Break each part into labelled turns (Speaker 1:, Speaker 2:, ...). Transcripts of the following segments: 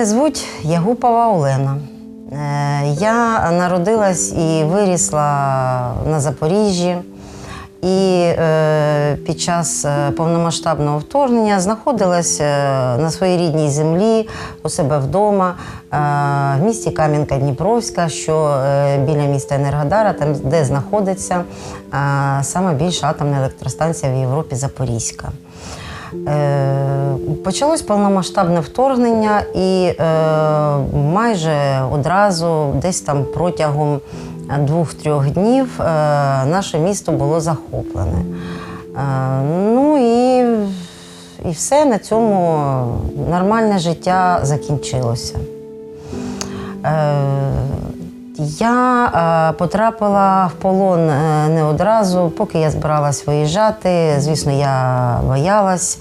Speaker 1: Мене звуть Ягупова Олена. Е, Я народилась і вирісла на Запоріжжі. І е, під час е, повномасштабного вторгнення знаходилась е, на своїй рідній землі у себе вдома в місті Кам'янка-Дніпровська, що біля міста Енергодара, там де знаходиться саме більша атомна електростанція в Європі Запорізька. Е, Почалось повномасштабне вторгнення, і е, майже одразу, десь там протягом двох-трьох днів, е, наше місто було захоплене. Ну і, і все на цьому нормальне життя закінчилося. Я е, потрапила в полон е, не одразу, поки я збиралась виїжджати. Звісно, я боялась,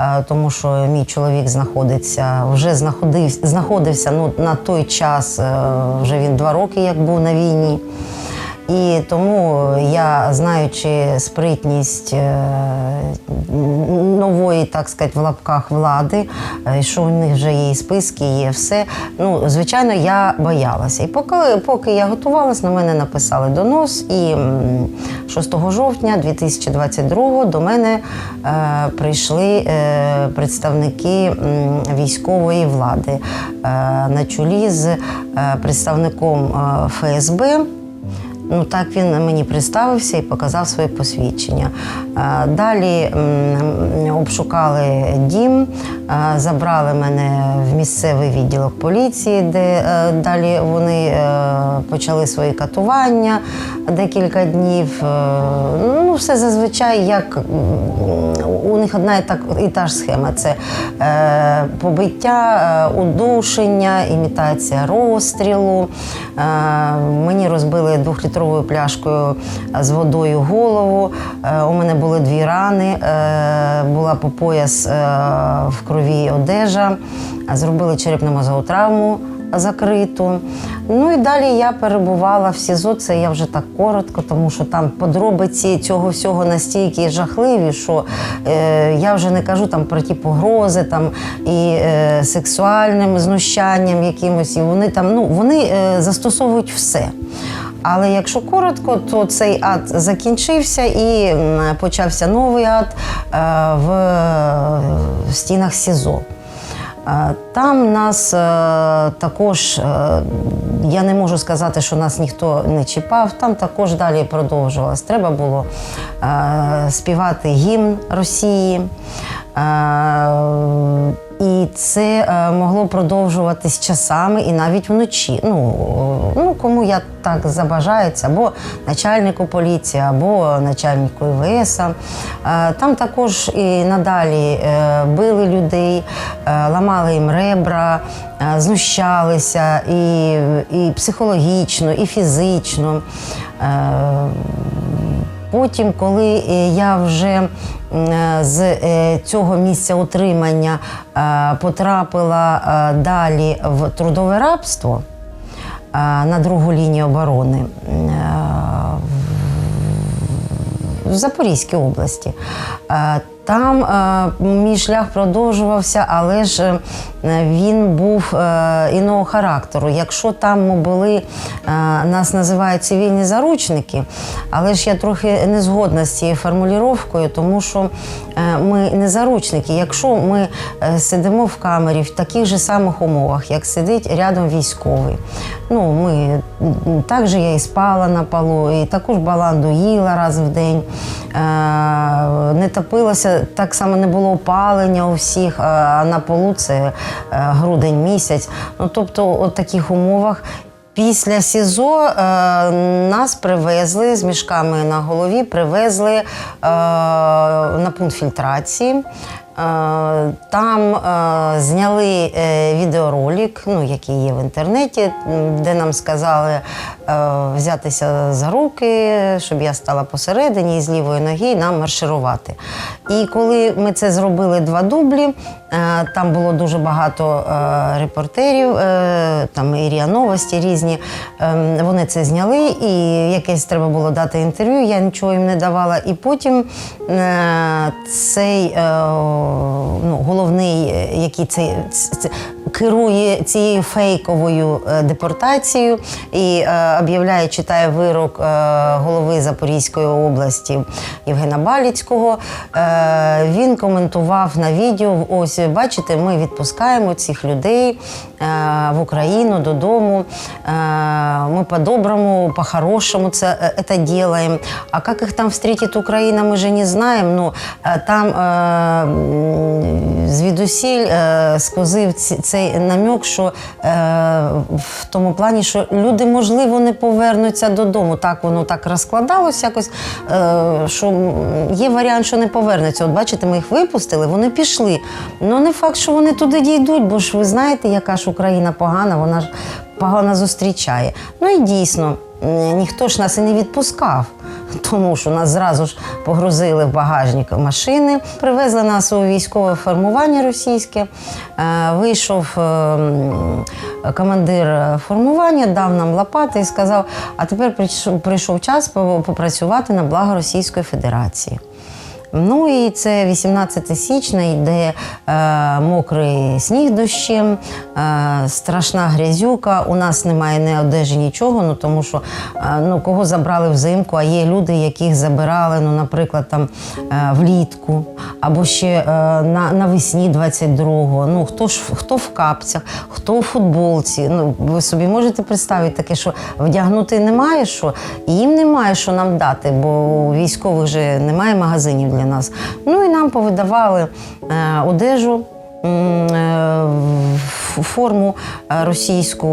Speaker 1: е, тому що мій чоловік знаходиться, вже знаходився, знаходився ну, на той час, вже він два роки як був на війні. І тому я, знаючи спритність е, нової, так сказати, в лапках влади, е, що у них вже є і списки, є все. Ну, звичайно, я боялася. І поки, поки я готувалась, на мене написали донос. І 6 жовтня 2022 до мене е, прийшли представники військової влади на чолі з представником ФСБ. Ну так він мені представився і показав своє посвідчення. Е, Далі обшукали дім, е, забрали мене в місцевий відділок поліції, де е, далі вони почали свої катування декілька днів. Ну, все зазвичай, як у них одна і, так, і та ж схема: це побиття, удушення, імітація розстрілу. Мені розбили двохлітровою пляшкою з водою голову. Е, у мене були дві рани, е, була по пояс е, в крові одежа, зробили черепно-мозгову травму закриту. Ну і далі я перебувала в СІЗО, це я вже так коротко, тому що там подробиці цього всього настільки жахливі, що е, я вже не кажу там про ті погрози там, і е, сексуальним знущанням якимось. І вони там ну, вони е, застосовують все. Але якщо коротко, то цей ад закінчився і почався новий ад е, в, стінах СІЗО. Е, Там нас е, також, я не можу сказати, що нас ніхто не чіпав, там також далі продовжувалось. Треба було співати гімн Росії. І це е, могло продовжуватись часами і навіть вночі. Ну, е, ну кому я так забажається, або начальнику поліції, або начальнику ІВС. Е, Там також і надалі били людей, ламали їм ребра, знущалися і, і психологічно, і фізично. Потім, коли е, я вже е, з е, цього місця утримання потрапила далі в трудове рабство на другу лінію оборони в Запорізькій області. Там е, мій шлях продовжувався, але ж е, він був е, іного характеру. Якщо там ми були, нас називають цивільні заручники, але ж я трохи не згодна з цією формулювання, тому що ми не заручники. Якщо ми сидимо в камері в таких же самих умовах, як сидить рядом військовий, ну ми так я і спала на полу, і також баланду їла раз в день, не топилося, так само не було опалення у всіх, а на полу це е, грудень місяць. Ну тобто, у таких умовах. Після СІЗО е, нас привезли з мішками на голові, привезли е, на пункт фільтрації. Е, Там е, зняли е, відеоролик, ну, який є в інтернеті, де нам сказали взятися за руки, щоб я стала посередині і з лівої ноги нам марширувати. І коли ми це зробили два дублі, там було дуже багато е, репортерів, е, там і РІА Новості різні. Е, Вони це зняли, і якесь треба було дати інтерв'ю. Я нічого їм не давала. І потім е, цей е, ну, головний, е, який це, це керує цією фейковою е, депортацією і е, об'являє, читає вирок е, голови Запорізької області Євгена Баліцького. Е, він коментував на відео: ось бачите, ми відпускаємо цих людей е, в Україну додому. Е, мы по-доброму, по-хорошему це, э, это делаем. А как их там встретит Украина, мы же не знаем. Ну, е, там е, м, звідусіль е, сквозив ці- цей намек, що е, в тому плані, що люди, можливо, не повернуться додому. Так воно так розкладалось якось, е, що м, є варіант, що не повернуться. От бачите, ми їх випустили, вони пішли. Ну не факт, що вони туди дійдуть, бо ж ви знаєте, яка ж Україна погана, вона ж погано зустрічає. Ну і дійсно, ніхто ж нас і не відпускав. Тому що нас зразу ж погрузили в багажник машини, привезли нас у військове формування російське. Е, Вийшов е, командир формування, дав нам лопати і сказав: а тепер прийшов час попрацювати на благо Російської Федерації. Ну і це 18 січня йде е, мокрий сніг дощем, е, страшна грязюка. У нас немає ні одежі, нічого, ну тому що е, ну, кого забрали взимку, а є люди, яких забирали, ну, наприклад, там е, влітку, або ще е, на, навесні 22-го. Ну, хто ж хто в капцях, хто у футболці. Ну, ви собі можете представити таке, що вдягнути немає що, і їм немає що нам дати, бо у військових же немає магазинів для нас. Ну і нам повидавали е, одежу. Форму е, російську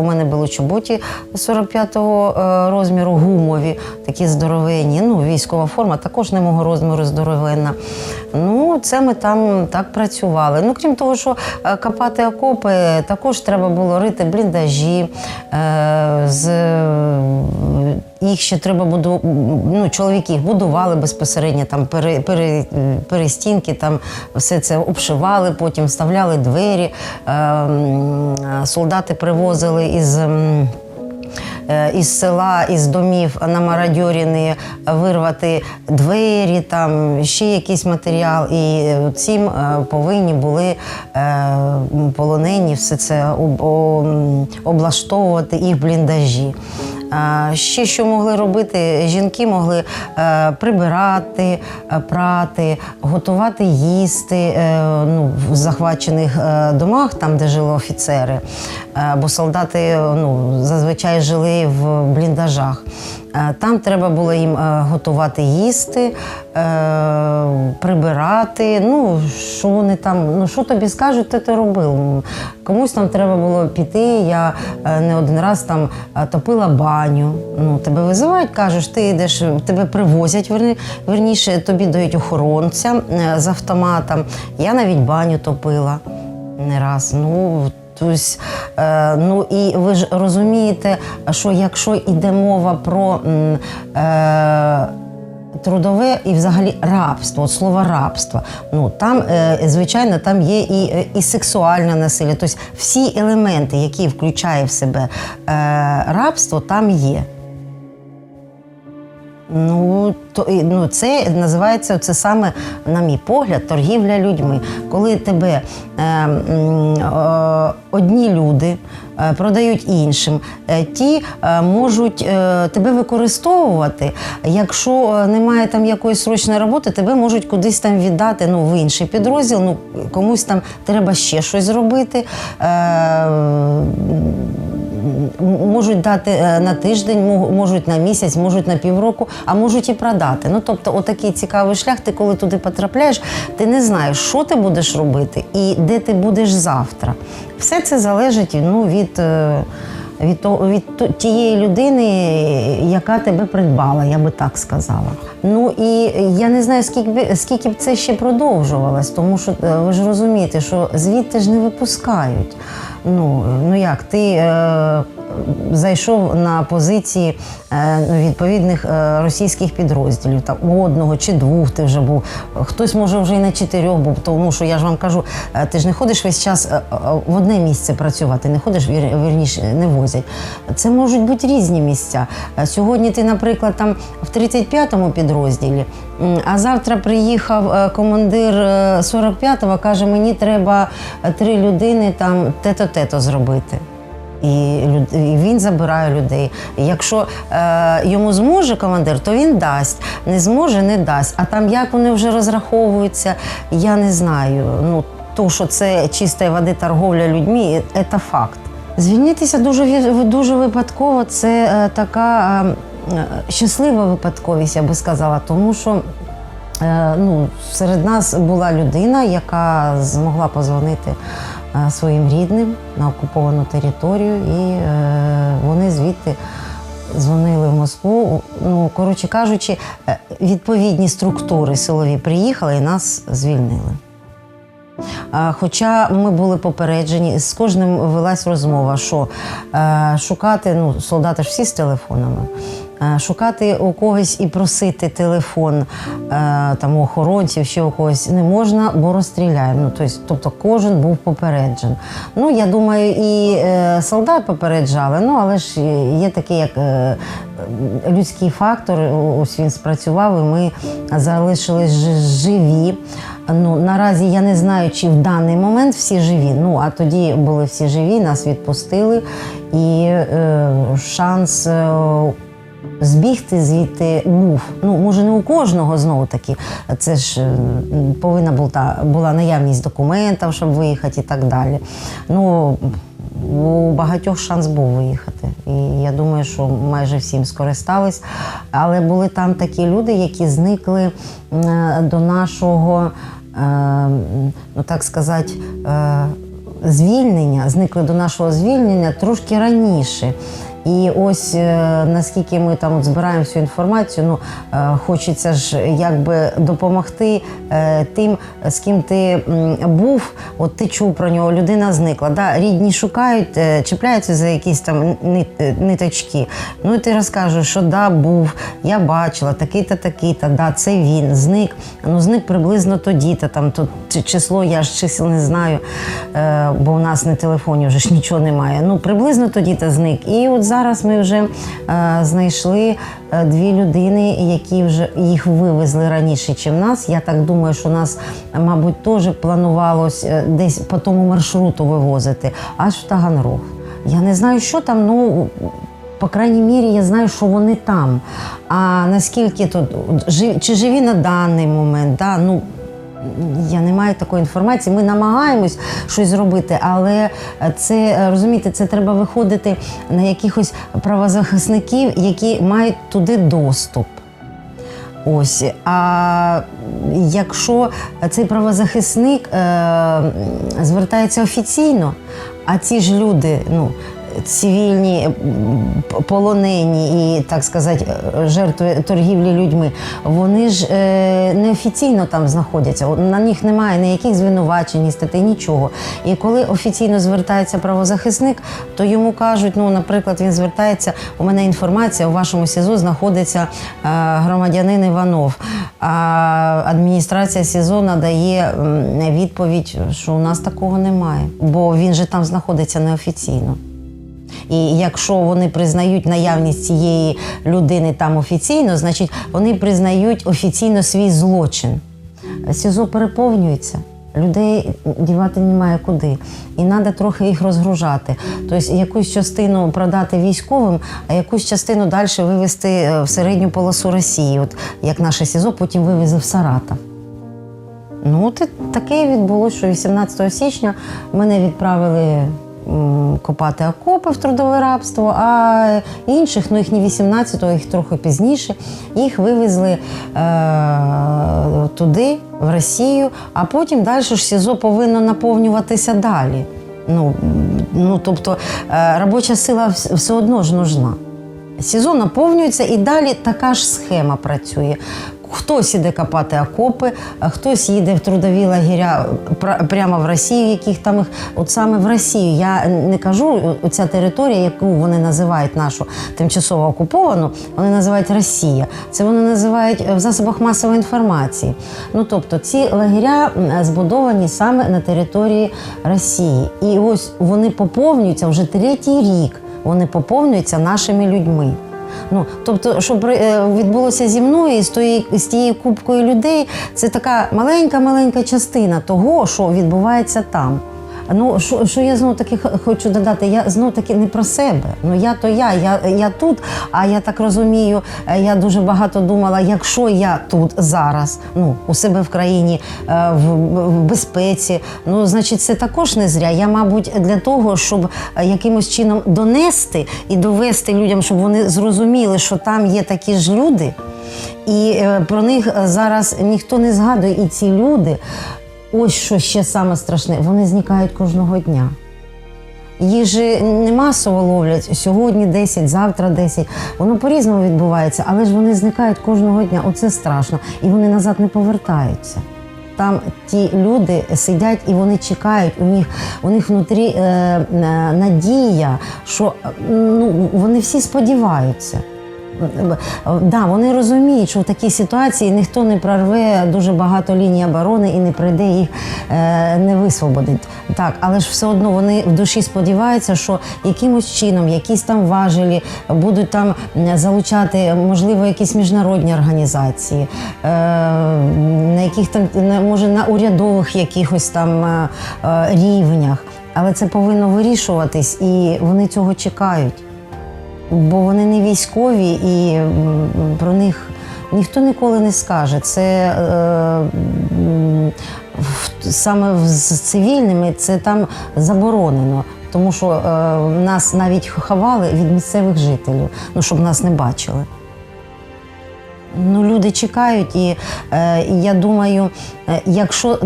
Speaker 1: у мене були чоботі 45-го е, розміру, гумові, такі здоровенні. Ну, військова форма також не мого розміру здоровенна. Ну, це ми там так працювали. Ну, крім того, що е, копати окопи, також треба було рити бліндажі. З їх ще треба буду, ну, чоловіки їх будували безпосередньо, там пере, пере, перестінки, там все це обшивали, потім вставляли двері. Солдати привозили із. е, Із села, із домів на Марадьоріни вирвати двері, там ще якийсь матеріал. І цим е, повинні були е, полонені все це облаштовувати в бліндажі. Ще що могли робити? Жінки могли е, прибирати, е, прати, готувати їсти е, ну, в захвачених домах, там, де жили офіцери. Бо солдати ну, зазвичай жили в бліндажах. Е, Там треба було їм е, готувати їсти, е, прибирати. Ну, що вони там, ну що тобі скажуть, те ти робив. Комусь там треба було піти. Я не один раз там топила баню. Ну, тебе визивають, кажеш, ти йдеш, тебе привозять, верні, верніше, тобі дають охоронця з автоматом. Я навіть баню топила не раз. Ну, Тобто, е, ну і ви ж розумієте, що якщо йде мова про е, трудове і взагалі рабство, от слово рабство, ну там, е, звичайно, там є і, е, і сексуальне насилля. Тобто всі елементи, які включає в себе е, рабство, там є. Ну, то, ну, це називається це саме, на мій погляд, торгівля людьми. Коли тебе е, е, одні люди е, продають іншим, е, ті е, можуть тебе використовувати. Якщо немає там якоїсь срочної роботи, тебе можуть кудись там віддати ну, в інший підрозділ, ну, комусь там треба ще щось зробити. Е, можуть дати е, на тиждень, можуть на місяць, можуть на півроку, а можуть і продати. Ну тобто, отакий цікавий шлях. Ти коли туди потрапляєш, ти не знаєш, що ти будеш робити і де ти будеш завтра. Все це залежить ну, від. Від, того, від тієї людини, яка тебе придбала, я би так сказала. Ну і я не знаю, скільки, б скільки б це ще продовжувалось, тому що е, ви ж розумієте, що звідти ж не випускають. Ну, ну як, ти е, зайшов на позиції е, відповідних е, російських підрозділів. Там одного чи двох ти вже був. Хтось може вже і на чотирьох був, тому що я ж вам кажу, е, ти ж не ходиш весь час в одне місце працювати, не ходиш вір- вірніше, не возять. Це можуть бути різні місця. Сьогодні ти, наприклад, там в 35-му підрозділі, а завтра приїхав командир е, 45-го, каже, мені треба три людини там те-то, те-то зробити. І, він забирає людей. Якщо е, йому зможе командир, то він дасть. Не зможе, не дасть. А там як вони вже розраховуються, я не знаю. Ну, то, що це чистої води торговля людьми, це факт. Звільнитися дуже, дуже випадково це е, така е, щаслива випадковість, я би сказала, тому що Е, ну, серед нас була людина, яка змогла позвонити своїм рідним на окуповану територію, і е, вони звідти дзвонили в Москву. Ну, коротше кажучи, е, відповідні структури силові приїхали і нас звільнили. Хоча ми були попереджені, з кожним велась розмова, що е, шукати, ну, солдати ж всі з телефонами, е, шукати у когось і просити телефон е, там, охоронців, ще у когось не можна, бо розстріляємо. Ну, тобто, кожен був попереджен. Ну, я думаю, і е, солдат попереджали, ну, але ж є такий, як е, людський фактор, ось він спрацював, і ми залишились живі. Ну, наразі я не знаю, чи в даний момент всі живі. Ну, а тоді були всі живі, нас відпустили, і е, шанс. Збігти звідти був. Ну, може, не у кожного знову таки. Це ж е, повинна була, була наявність документів, щоб виїхати і так далі. Ну, у багатьох шанс був виїхати. І я думаю, що майже всім скористались. Але були там такі люди, які зникли до нашого, е, ну так сказати, е, звільнення, зникли до нашого звільнення трошки раніше. І ось е, наскільки ми там збираємо всю інформацію, ну е, хочеться ж якби допомогти е, тим, з ким ти був. От ти чув про нього, людина зникла. Да? Рідні шукають, чіпляються за якісь там ниточки. Ну і ти розкажеш, що да, був, я бачила, такий-то, такий-то, да, це він, зник. Ну, зник приблизно тоді-то, там то число, я ж чисел не знаю, бо у нас на телефоні вже ж нічого немає. Ну, приблизно тоді-то зник. І от зараз ми вже е, знайшли е, дві людини, які вже їх вивезли раніше, ніж нас. Я так думаю, що нас, мабуть, теж планувалось е, десь по тому маршруту вивозити, аж в Таганрог. Я не знаю, що там, ну. По крайній мірі, я знаю, що вони там. А наскільки тут чи живі на даний момент, да, ну я не маю такої інформації. Ми намагаємось щось зробити, але це розумієте, це треба виходити на якихось правозахисників, які мають туди доступ. Ось. А якщо цей правозахисник е, звертається офіційно, а ці ж люди, ну. Цивільні полонені і, так сказати, жертви торгівлі людьми, вони ж е, неофіційно там знаходяться. На них немає ніяких звинувачень, ні статей, нічого. І коли офіційно звертається правозахисник, то йому кажуть, ну, наприклад, він звертається, у мене інформація, у вашому СІЗО знаходиться е, громадянин Іванов. А адміністрація СІЗО надає відповідь, що у нас такого немає, бо він же там знаходиться неофіційно. І якщо вони признають наявність цієї людини там офіційно, значить вони признають офіційно свій злочин. СІЗО переповнюється. Людей дівати немає куди. І треба трохи їх розгружати. Тобто якусь частину продати військовим, а якусь частину далі вивезти е, в середню полосу Росії, от як наше СІЗО потім вивезе в Саратов. Ну, от таке відбулося, що 18 січня мене відправили копати окопи в трудове рабство, а інших, ну їх не 18-го, їх трохи пізніше, їх вивезли е- туди, в Росію, а потім далі ж СІЗО повинно наповнюватися далі. Ну, ну тобто е, робоча сила все одно ж нужна. СІЗО наповнюється і далі така ж схема працює. Хтось іде копати окопи, хтось їде в трудові лагеря прямо в Росію, яких там їх, от саме в Росію. Я не кажу, ця територія, яку вони називають нашу тимчасово окуповану, вони називають Росія. Це вони називають е, в засобах масової інформації. Ну тобто ці лагеря збудовані саме на території Росії. І ось вони поповнюються вже третій рік. Вони поповнюються нашими людьми. Ну, тобто, щоб е, відбулося зі мною з, тої, з тією кубкою людей, це така маленька-маленька частина того, що відбувається там. Ну, що, що я знов таки хочу додати, я знов таки не про себе. Ну я то я, я, я тут, а я так розумію, е, я дуже багато думала, якщо я тут зараз, ну, у себе в країні, е, в, в безпеці, ну, значить, це також не зря. Я, мабуть, для того, щоб е, якимось чином донести і довести людям, щоб вони зрозуміли, що там є такі ж люди. І про них зараз ніхто не згадує. І ці люди, ось що ще саме страшне, вони зникають кожного дня. Їх же не масово ловлять сьогодні 10, завтра 10. Воно по-різному відбувається, але ж вони зникають кожного дня. Оце страшно. І вони назад не повертаються. Там ті люди сидять і вони чекають. У них у них внутрі е, е, надія, що ну, вони всі сподіваються. Да, вони розуміють, що в такій ситуації ніхто не прорве дуже багато ліній оборони і не прийде їх е, не висвободить. Так, але ж все одно вони в душі сподіваються, що якимось чином, якісь там важелі будуть там залучати, можливо, якісь міжнародні організації, е, на яких там може на урядових якихось там е, рівнях. Але це повинно вирішуватись, і вони цього чекають бо вони не військові і про них ніхто ніколи не скаже. Це е, саме з цивільними це там заборонено. Тому що е, нас навіть ховали від місцевих жителів, ну щоб нас не бачили. Ну, люди чекають, і, е, я думаю, е, якщо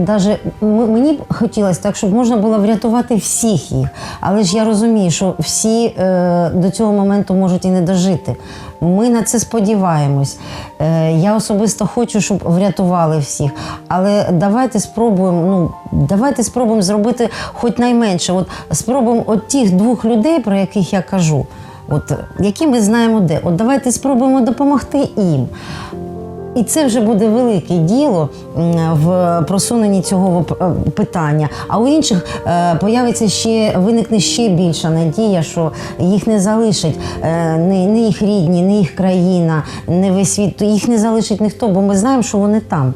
Speaker 1: м- мені б хотілося так, щоб можна було врятувати всіх їх. Але ж я розумію, що всі е, до цього моменту можуть і не дожити. Ми на це сподіваємось. Е, я особисто хочу, щоб врятували всіх. Але давайте спробуємо, ну давайте спробуємо зробити хоч найменше. От спробуємо от тих двох людей, про яких я кажу. От які ми знаємо де. От давайте спробуємо допомогти їм. І це вже буде велике діло в просуненні цього е, питання. А у інших е, появиться ще виникне ще більша надія, що їх не залишить е, не, їх рідні, не їх країна, не весь світ. Їх не залишить ніхто, бо ми знаємо, що вони там.